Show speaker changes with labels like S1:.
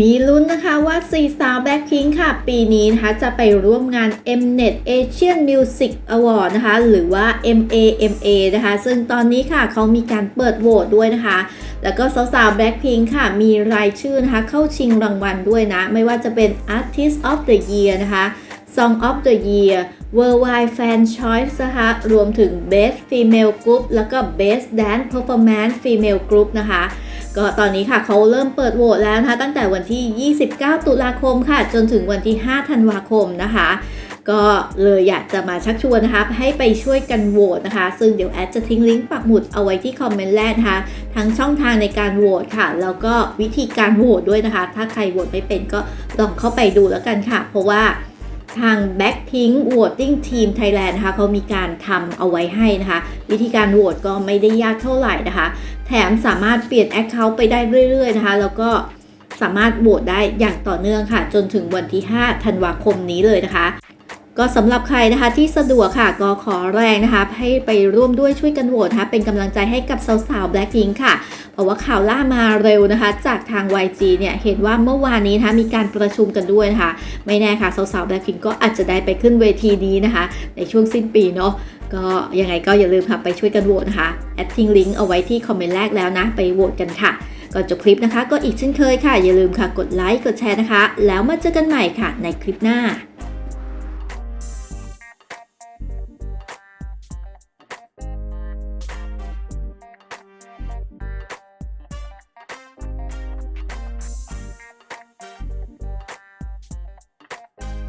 S1: มีลุ้นนะคะว่าซีสาวแบ็คพิงค่ะ ปีนี้นะคะจะไปร่วมงาน Mnet Asian Music Award นะคะ หรือว่า MAMA นะคะ ซึ่งตอนนี้ค่ะเขามีการเปิดโหวตด้วยนะคะ แล้วก็สาวๆ Blackpink ค่ะ มีรายชื่อนะคะ เข้าชิงรางวัลด้วยนะ ไม่ว่าจะเป็น Artist of the Year นะคะ Song of the Year Worldwide Fan Choice นะคะ รวมถึง Best Female Group แล้วก็ Best Dance Performance Female Group นะคะ ก็ตอนนี้ค่ะเขาเริ่มเปิดโหวตแล้วนะคะตั้งแต่วันที่ 29 ตุลาคมค่ะ จนถึงวันที่ 5 ธันวาคมนะคะ ก็เลยอยากจะมาชักชวนนะคะให้ไปช่วยกันโหวตนะคะ ซึ่งเดี๋ยวแอดจะทิ้งลิงก์ปักหมุดเอาไว้ที่คอมเมนต์แรกนะคะทั้งช่องทางในการโหวตค่ะ แล้วก็วิธีการโหวตด้วยนะคะ ถ้าใครโหวตไม่เป็นก็ลองเข้าไปดูแล้วกันค่ะ เพราะว่า ทาง Blackpink Voting Team Thailand นะคะเขามีการทำเอาไว้ให้นะคะ วิธีการโหวตก็ไม่ได้ยากเท่าไหร่นะคะ แถมสามารถเปลี่ยน Account ไปได้เรื่อย ๆ นะคะ แล้วก็สามารถโหวตได้อย่างต่อเนื่องค่ะ จนถึงวันที่ 5 ธันวาคมนี้เลยนะคะ ก็สำหรับใครนะคะที่สะดวกค่ะก็ขอแรงนะคะ ให้ไปร่วมด้วยช่วยกันโหวตนะคะเป็นกำลังใจให้กับสาวๆ Blackpink ค่ะ เพราะว่าข่าวล่ามาเร็วนะคะ จากทาง YG เนี่ยเห็นว่าเมื่อวานนี้นะคะมีการประชุมกันด้วยนะคะ ไม่แน่ค่ะสาวๆ Blackpink ก็อาจจะได้ไปขึ้นเวทีนี้นะคะ ในช่วงสิ้นปีเนาะก็ยังไงก็อย่าลืมค่ะไปช่วยกันโหวตนะคะแอดทิ้งลิงก์เอาไว้ที่คอมเมนต์แรกแล้วนะไปโหวตกันค่ะก่อนจบคลิปนะคะ ก็อีกเช่นเคยค่ะ อย่าลืมค่ะกดไลค์กดแชร์นะคะ แล้วมาเจอกันใหม่ค่ะในคลิปหน้า